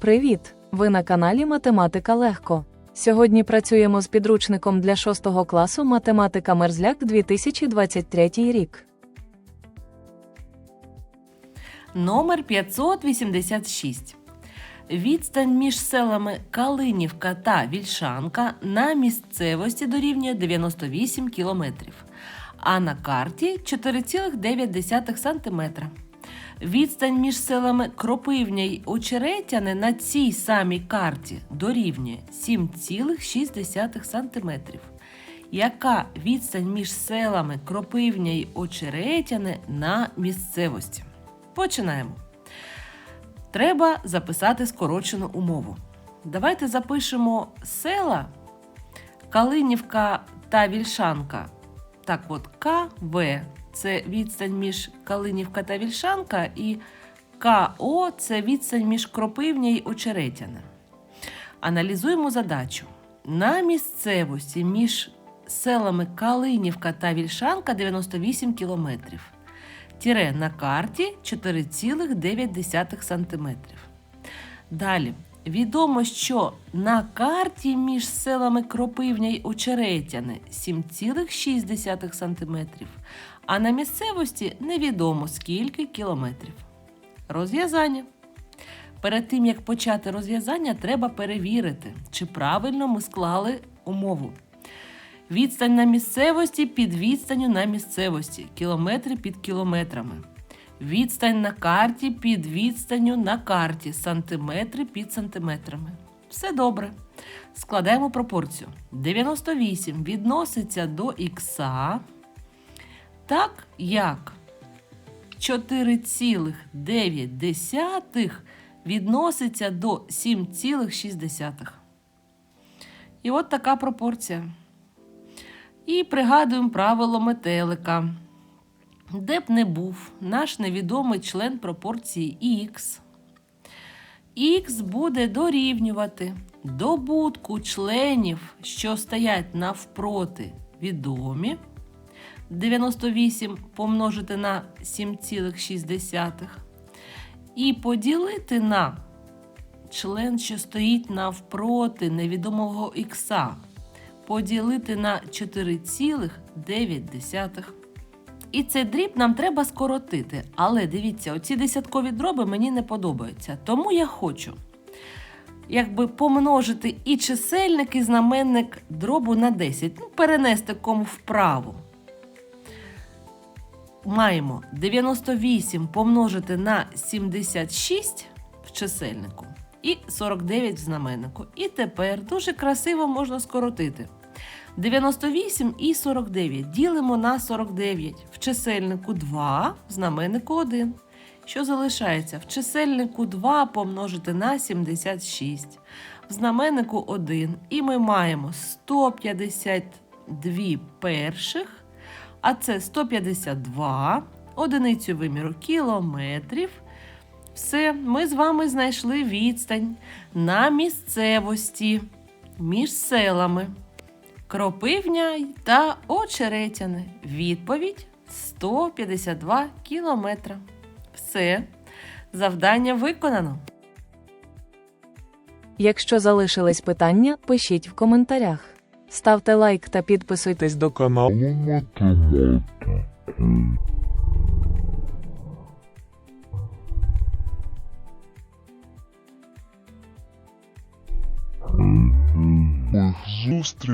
Привіт! Ви на каналі Математика Легко. Сьогодні працюємо з підручником для 6 класу Математика Мерзляк 2023 рік. Номер 586. Відстань між селами Калинівка та Вільшанка на місцевості дорівнює 98 кілометрів, а на карті 4,9 см. Відстань між селами Кропивня й Очеретяне на цій самій карті дорівнює 7,6 см. Яка відстань між селами Кропивня й Очеретяне на місцевості? Починаємо. Треба записати скорочену умову. Давайте запишемо села Калинівка та Вільшанка. Так от, КВ це відстань між Калинівка та Вільшанка, і КО це відстань між Кропивня й Очеретяне. Аналізуємо задачу. На місцевості між селами Калинівка та Вільшанка 98 кілометрів. Тіре на карті 4,9 см. Далі. Відомо, що на карті між селами Кропивня й Очеретяне 7,6 см, а на місцевості невідомо скільки кілометрів. Розв'язання. Перед тим як почати розв'язання, треба перевірити, чи правильно ми склали умову. Відстань на місцевості під відстанню на місцевості, кілометри під кілометрами. Відстань на карті під відстанню на карті, сантиметри під сантиметрами. Все добре. Складаємо пропорцію. 98 відноситься до х, так як 4,9 відноситься до 7,6. І от така пропорція. І пригадуємо правило метелика. Де б не був наш невідомий член пропорції х, х буде дорівнювати добутку членів, що стоять навпроти відомі. 98 помножити на 7,6 і поділити на член, що стоїть навпроти невідомого х поділити на 4,9. І цей дріб нам треба скоротити. Але дивіться, оці десяткові дроби мені не подобаються. Тому я хочу якби помножити і чисельник, і знаменник дробу на 10. Ну, перенести кому вправо. Маємо 98 помножити на 76 в чисельнику і 49 в знаменнику. І тепер дуже красиво можна скоротити. 98 і 49 ділимо на 49. В чисельнику 2, в знаменнику 1. Що залишається? В чисельнику 2 помножити на 76, в знаменнику 1. І ми маємо 152 перших, а це 152, одиницю виміру кілометрів. Все, ми з вами знайшли відстань на місцевості між селами. Кропивня та Очеретяне. Відповідь 152 кілометра. Все. Завдання виконано. Якщо залишились питання, пишіть в коментарях. Ставте лайк та підписуйтесь до до каналу justo.